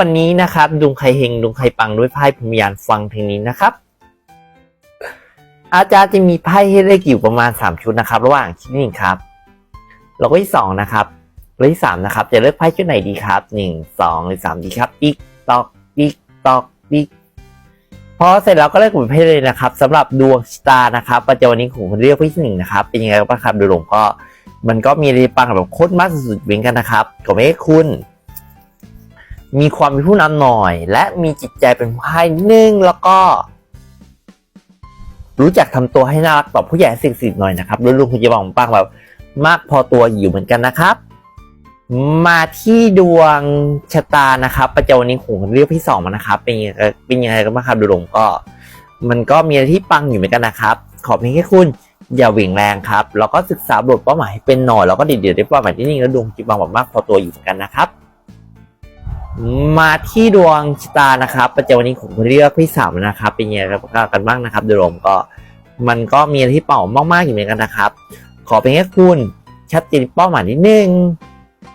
วันนี้นะครับดวงใครเฮงดวงใครปังด้วยไพ่พรมยานฟังทางนี้นะครับ อาจารย์จะมีไพ่ให้เลือกอยู่ประมาณ 3 ชุดนะครับ ระหว่างชุดที่หนึ่งครับแล้วก็ที่สองนะครับแล้วที่สามนะครับ จะเลือกไพ่ชุดไหนดีครับหนึ่งสองหรือสามดีครับติ๊กตอกติ๊กตอกติ๊กพอเสร็จแล้วก็เลือกเป็นไพ่เลยนะครับสำหรับดวงชะตานะครับประจำวันนี้ของคนเลือกไพ่ที่หนึ่งนะครับ เป็นยังไงบ้างครับโดยรวมก็ มันก็มีอะไรปังแบบโคตรมากสุดๆเหมือนกันนะครับก็ไม่ให้คุณ มีความเป็นผู้นำหน่อย และมีจิตใจเป็นผู้ให้นึ่งแล้วก็ รู้จักทำตัวให้น่ารักต่อผู้ใหญ่สิ่งสิหน่อยนะครับรุ่นลุงคุณจะบอกปังแบบมากพอตัวอยู่เหมือนกันนะครับ มาที่ดวงชะตานะครับ ประจำวันนี้ของเรียกพี่สองมานะครับ เป็นยังไงเป็นยังไงกันบ้างครับดูลงก็ มันก็มีอะไรที่ปังอยู่เหมือนกันนะครับ ขอเพียงแค่คุณอย่าเหวี่ยงแรงครับ แล้วก็ศึกษาบทเป้าหมายให้เป็นหน่อยแล้วก็เดี๋ยวได้เป้าหมายที่นี่แล้วดวงจิตบางแบบมากพอตัวอยู่เหมือนกันนะครับ มาที่ดวงชะตานะครับประจำวันนี้ของคนเลือกพี่สามนะครับ เป็นยังไงกันบ้างนะครับโดยรวมก็มันก็มีอะไรที่เป่ามากๆอยู่เหมือนกันนะครับ ขอเพียงแค่คุณชัดเจนเป้าหมายนิดนึง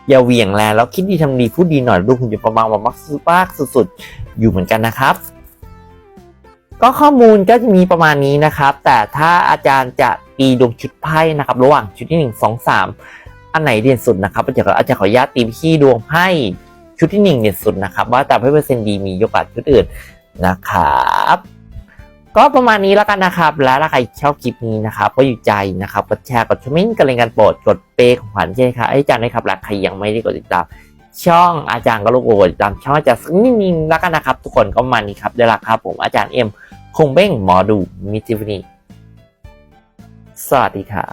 อย่าเหวี่ยงแรงแล้วคิดดีทำดีพูดดีหน่อยดูคุณจะประมาณแบบมักสุดมากสุดๆ อยู่เหมือนกันนะครับ ก็ข้อมูลก็จะมีประมาณนี้นะครับ แต่ถ้าอาจารย์จะตีดวงชุดไพ่นะครับ ระหว่างชุดที่หนึ่งสองสามอันไหนเด่นสุดนะครับอาจารย์อาจารย์ขออนุญาตตีที่ดวงไพ่ ชุดที่หนึ่งเด่นสุดนะครับ ว่าแต่ให้เปอร์เซ็นต์ดีมีโอกาสชุดอื่นนะครับก็ประมาณนี้แล้วกันนะครับ และถ้าใครชอบคลิปนี้นะครับ ก็อยู่ใจนะครับ กดแชร์ กดชมมิ่งกันเลยกันโปรด กดเปย์ของขวัญใช่ไหมครับไอ้อาจารย์นะครับและใครยังไม่ได้กดติดตาม ช่องอาจารย์ก็ลูกโอติดตามช่องอาจารย์สักนิดนึงแล้วกันนะครับ ทุกคนก็มานี่ครับเดี๋ยวละครับผมอาจารย์เอ็มคงเบ้งหมอดูมิติวนีสวัสดีครับ